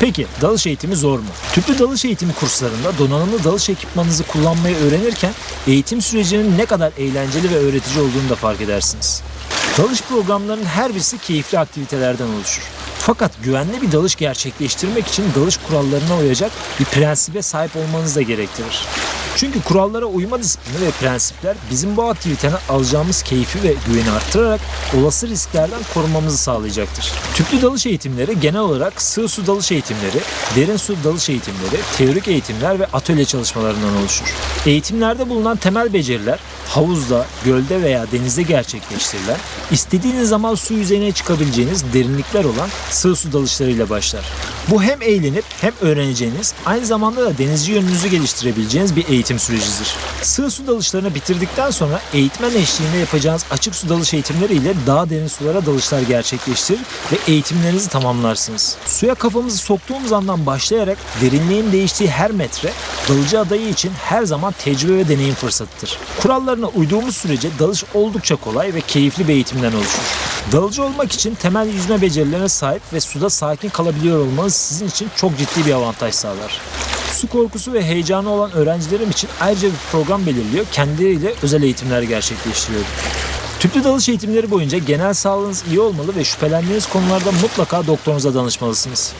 Peki dalış eğitimi zor mu? Tüplü dalış eğitimi kurslarında donanımlı dalış ekipmanınızı kullanmayı öğrenirken eğitim sürecinin ne kadar eğlenceli ve öğretici olduğunu da fark edersiniz. Dalış programlarının her birisi keyifli aktivitelerden oluşur. Fakat güvenli bir dalış gerçekleştirmek için dalış kurallarına uyacak bir prensibe sahip olmanız da gerektirir. Çünkü kurallara uyma disiplini ve prensipler bizim bu aktiviteden alacağımız keyfi ve güveni arttırarak olası risklerden korunmamızı sağlayacaktır. Tüplü dalış eğitimleri genel olarak sığ su dalış eğitimleri, derin su dalış eğitimleri, teorik eğitimler ve atölye çalışmalarından oluşur. Eğitimlerde bulunan temel beceriler havuzda, gölde veya denizde gerçekleştirilen, istediğiniz zaman su yüzeyine çıkabileceğiniz derinlikler olan sığ su dalışlarıyla başlar. Bu hem eğlenip hem öğreneceğiniz, aynı zamanda da denizci yönünüzü geliştirebileceğiniz bir eğitim sürecidir. Sığ su dalışlarını bitirdikten sonra eğitmen eşliğinde yapacağınız açık su dalış eğitimleri ile daha derin sulara dalışlar gerçekleştirir ve eğitimlerinizi tamamlarsınız. Suya kafamızı soktuğumuz andan başlayarak derinliğin değiştiği her metre dalıcı adayı için her zaman tecrübe ve deneyim fırsatıdır. Kurallarına uyduğumuz sürece dalış oldukça kolay ve keyifli bir eğitimden oluşur. Dalıcı olmak için temel yüzme becerilerine sahip ve suda sakin kalabiliyor olmanız sizin için çok ciddi bir avantaj sağlar. Su korkusu ve heyecanı olan öğrencilerim için ayrıca bir program belirliyor. Kendileriyle özel eğitimler gerçekleştiriyor. Tüplü dalış eğitimleri boyunca genel sağlığınız iyi olmalı ve şüphelendiğiniz konularda mutlaka doktorunuza danışmalısınız.